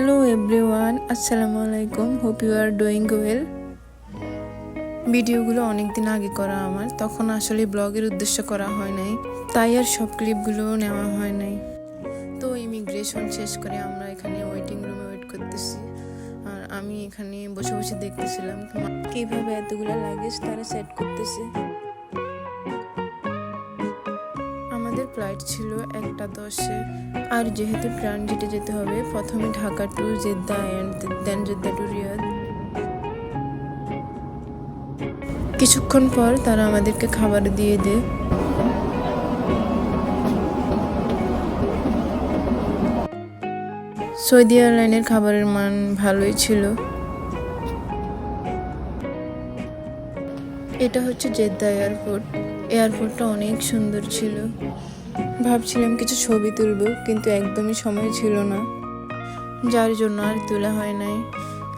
Hello everyone আসসালামু আলাইকুম hope you are doing well ভিডিওগুলো অনেক দিন আগে করা আমার। তখন আসলে ব্লগের উদ্দেশ্য করা হয় নাই। তাই আর সব ক্লিপগুলো নেওয়া হয় নাই। তো ইমিগ্রেশন শেষ করে আমরা এখানে ওয়েটিং রুমে ওয়েট করতেছি। আর আমি এখানে বসে বসে দেখতেছিলাম। কীভাবে এতগুলো লাগেজ তারা সেট করতেছে। আমাদের ফ্লাইট ছিল একটা দশে। আর যেহেতু ট্রানজিটে যেতে হবে, প্রথমে Dhaka to Jeddah and then Jeddah to Riyadh. কিছুক্ষণ পর তারা আমাদেরকে খাবার দিয়ে দেয় সৌদি এয়ারলাইনের খাবারের মান ভালোই ছিল। এটা হচ্ছে জেদ্দা এয়ারপোর্ট। এয়ারপোর্টটা অনেক সুন্দর ছিল। ভাবছিলাম কিছু ছবি তুলব, কিন্তু একদমই সময় ছিল না। যার জন্য আর তোলা হয় নাই।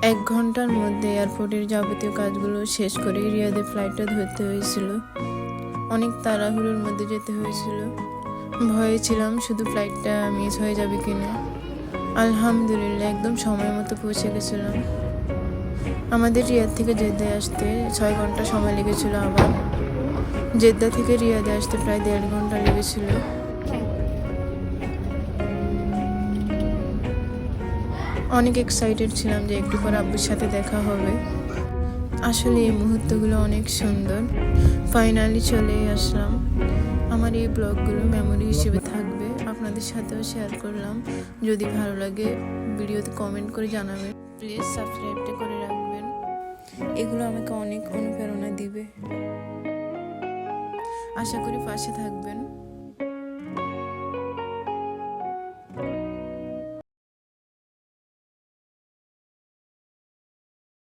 এক ঘণ্টার মধ্যে এয়ারপোর্টের যাবতীয় কাজগুলো শেষ করে রিয়াদের ফ্লাইটটা ধরতে হয়েছিল। অনেক তাড়াহুড়োর মধ্যে যেতে হয়েছিল। ভয়ে ছিলাম শুধু ফ্লাইটটা মিস হয়ে যাবে কিনা। আলহামদুলিল্লাহ, একদম সময় মতো পৌঁছে গেছিলাম। আমাদের রিয়াদ থেকে জেদ্দায় আসতে ছয় ঘণ্টা সময় লেগেছিল আবার জেদ্দা থেকে রিয়াদে আসতে প্রায় দেড় ঘণ্টা লেগেছিল। অনেক এক্সাইটেড ছিলাম যে একটু পর আব্বুর সাথে দেখা হবে। আসলে এই মুহূর্তগুলো অনেক সুন্দর। ফাইনালি চলে আসলাম। আমার এই ব্লগগুলো মেমোরি হিসেবে থাকবে। আপনাদের সাথেও শেয়ার করলাম। যদি ভালো লাগে ভিডিওতে কমেন্ট করে জানাবেন। প্লিজ সাবস্ক্রাইবটা করে এগুলো আমাকে অনেক অনুপ্রেরণা দিবে। আশা করি পাশে থাকবেন।